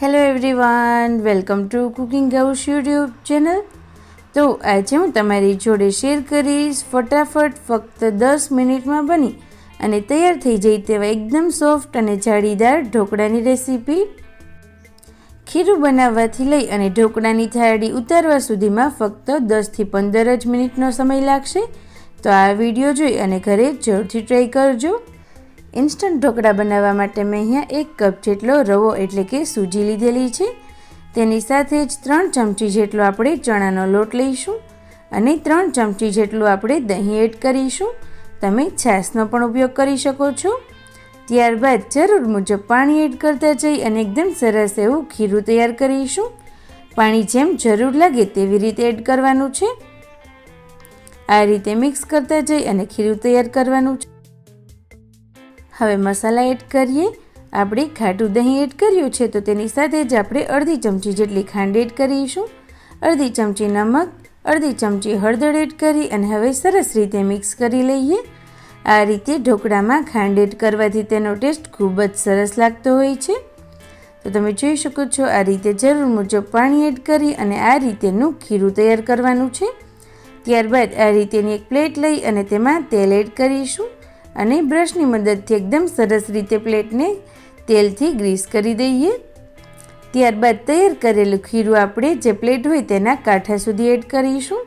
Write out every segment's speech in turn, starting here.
Hello everyone welcome to cooking house YouTube channel તો આજે હું તમારી જોડે શેર કરીશ, ફટાફટ ફક્ત દસ મિનિટમાં બની અને તૈયાર થઈ જાય તેવા એકદમ સોફ્ટ અને જાળીદાર ઢોકળાની રેસીપી ખીરું બનાવવાથી લઈ અને ઢોકળાની થાળી ઉતારવા સુધીમાં ફક્ત દસથી પંદર જ મિનિટનો સમય લાગશે. તો આ વીડિયો જોઈ અને ઘરે જરૂરથી ટ્રાય કરજો. ઇન્સ્ટન્ટ ઢોકળા બનાવવા માટે મેં અહીંયા એક કપ જેટલો રવો એટલે કે સૂજી લીધેલી છે. તેની સાથે જ ત્રણ ચમચી જેટલો આપણે ચણાનો લોટ લઈશું અને ત્રણ ચમચી જેટલું આપણે દહીં એડ કરીશું. તમે છાશનો પણ ઉપયોગ કરી શકો છો. ત્યારબાદ જરૂર મુજબ પાણી એડ કરતા જઈ અને એકદમ સરસ એવું ખીરું તૈયાર કરીશું. પાણી જેમ જરૂર લાગે તેવી રીતે એડ કરવાનું છે. આ રીતે મિક્સ કરતા જઈ અને ખીરું તૈયાર કરવાનું છે. હવે મસાલા એડ કરીએ. આપણે ખાટું દહીં એડ કર્યું છે તો તેની સાથે જ આપણે અડધી ચમચી જેટલી ખાંડ એડ કરીશું. અડધી ચમચી નમક, અડધી ચમચી હળદર એડ કરી અને હવે સરસ રીતે મિક્સ કરી લઈએ. આ રીતે ઢોકળામાં ખાંડ એડ કરવાથી તેનો ટેસ્ટ ખૂબ જ સરસ લાગતો હોય છે. તો તમે જોઈ શકો છો આ રીતે જરૂર મુજબ પાણી એડ કરી અને આ રીતેનું ખીરું તૈયાર કરવાનું છે. ત્યારબાદ આ રીતેની એક પ્લેટ લઈ અને તેમાં તેલ એડ કરીશું. અને બ્રશની મદદથી એકદમ સરસ રીતે પ્લેટને તેલથી ગ્રીસ કરી દઈએ. ત્યારબાદ તૈયાર કરેલું ખીરું આપણે જે પ્લેટ હોય તેના કાંઠા સુધી એડ કરીશું.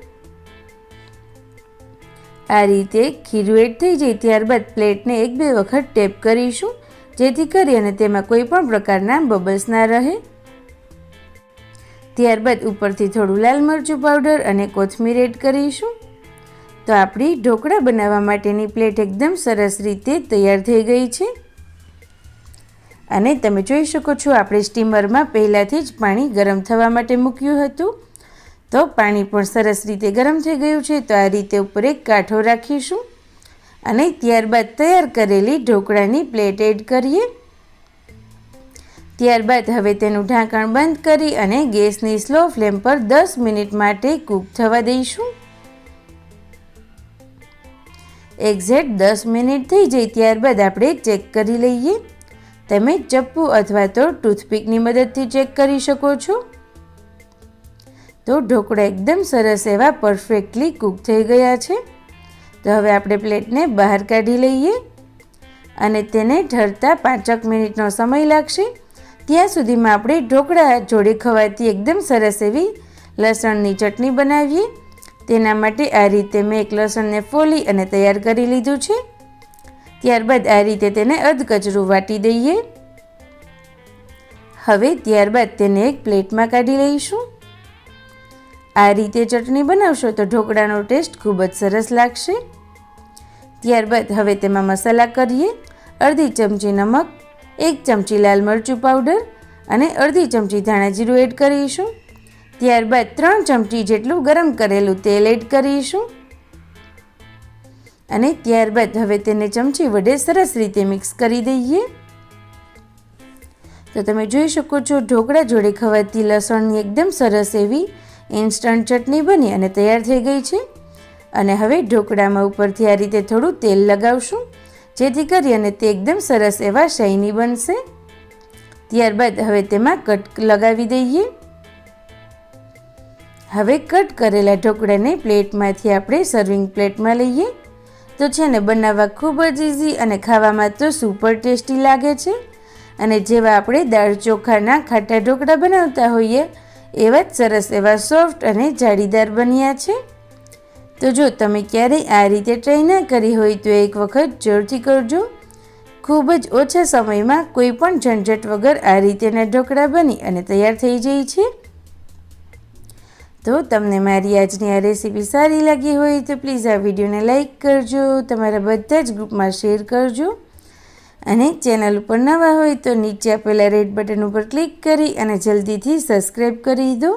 આ રીતે ખીરું એડ થઈ જાય ત્યારબાદ પ્લેટને એક બે વખત ટેપ કરીશું, જેથી કરી અને તેમાં કોઈ પણ પ્રકારના બબલ્સ ના રહે. ત્યારબાદ ઉપરથી થોડું લાલ મરચું પાવડર અને કોથમીર એડ કરીશું. તો આપણી ઢોકળા બનાવવા માટેની પ્લેટ એકદમ સરસ રીતે તૈયાર થઈ ગઈ છે. અને તમે જોઈ શકો છો, આપણે સ્ટીમરમાં પહેલાંથી જ પાણી ગરમ થવા માટે મૂક્યું હતું. તો પાણી પણ સરસ રીતે ગરમ થઈ ગયું છે, તો આ રીતે ઉપર એક કાંઠો રાખીશું. અને ત્યારબાદ તૈયાર કરેલી ઢોકળાની પ્લેટ એડ કરીએ. ત્યારબાદ હવે તેનું ઢાંકણ બંધ કરી અને ગેસની સ્લો ફ્લેમ પર દસ મિનિટ માટે કૂક થવા દઈશું. એક્ઝેક્ટ દસ મિનિટ થઈ જાય ત્યારબાદ આપણે ચેક કરી લઈએ. તમે ચપ્પુ અથવા તો ટૂથપીકની મદદથી ચેક કરી શકો છો. તો ઢોકળા એકદમ સરસ એવા પરફેક્ટલી કૂક થઈ ગયા છે. તો હવે આપણે પ્લેટને બહાર કાઢી લઈએ અને તેને ઠરતા પાંચક મિનિટનો સમય લાગશે. ત્યાં સુધીમાં આપણે ઢોકળા જોડે ખવાતી એકદમ સરસ એવી લસણની ચટણી બનાવીએ. તેના માટે આ રીતે મેં એક લસણને ફોલી અને તૈયાર કરી લીધું છે. ત્યારબાદ આ રીતે તેને અધકચરું વાટી દઈએ. હવે ત્યારબાદ તેને એક પ્લેટમાં કાઢી લઈશું. આ રીતે ચટણી બનાવશો તો ઢોકળાનો ટેસ્ટ ખૂબ જ સરસ લાગશે. ત્યારબાદ હવે તેમાં મસાલા કરીએ. અડધી ચમચી નમક, એક ચમચી લાલ મરચું પાવડર અને અડધી ચમચી ધાણા જીરું એડ કરીશું. ત્યારબાદ ત્રણ ચમચી જેટલું ગરમ કરેલું તેલ એડ કરીશું. અને ત્યારબાદ હવે તેને ચમચી વડે સરસ રીતે મિક્સ કરી દઈએ. તો તમે જોઈ શકો છો, ઢોકળા જોડે ખવાતી લસણની એકદમ સરસ એવી ઇન્સ્ટન્ટ ચટણી બની અને તૈયાર થઈ ગઈ છે. અને હવે ઢોકળામાં ઉપરથી આ રીતે થોડું તેલ લગાવશું, જેથી કરી અને તે એકદમ સરસ એવા શાઇની બનશે. ત્યારબાદ હવે તેમાં કટ લગાવી દઈએ. હવે કટ કરેલા ઢોકળાને પ્લેટમાંથી આપણે સર્વિંગ પ્લેટમાં લઈએ. તો છે ને, બનાવવા ખૂબ જ ઇઝી અને ખાવામાં તો સુપર ટેસ્ટી લાગે છે. અને જેવા આપણે દાળ ચોખાના ખાટા ઢોકળા બનાવતા હોઈએ, એવા જ સરસ એવા સોફ્ટ અને જાળીદાર બન્યા છે. તો જો તમે ક્યારેય આ રીતે ટ્રાય ના કરી હોય તો એક વખત જરૂરથી કરજો. ખૂબ જ ઓછા સમયમાં કોઈ પણ ઝંઝટ વગર આ રીતેના ઢોકળા બની અને તૈયાર થઈ જાય છે. તો તમને મારી આજની આ રેસીપી સારી લાગી હોય તો પ્લીઝ આ વિડીયોને લાઇક કરજો, તમારા બધા જ ગ્રુપમાં શેર કરજો. અને ચેનલ ઉપર નવા હોય તો નીચે આપેલા રેડ બટન ઉપર ક્લિક કરી અને જલ્દીથી સબસ્ક્રાઈબ કરી દો.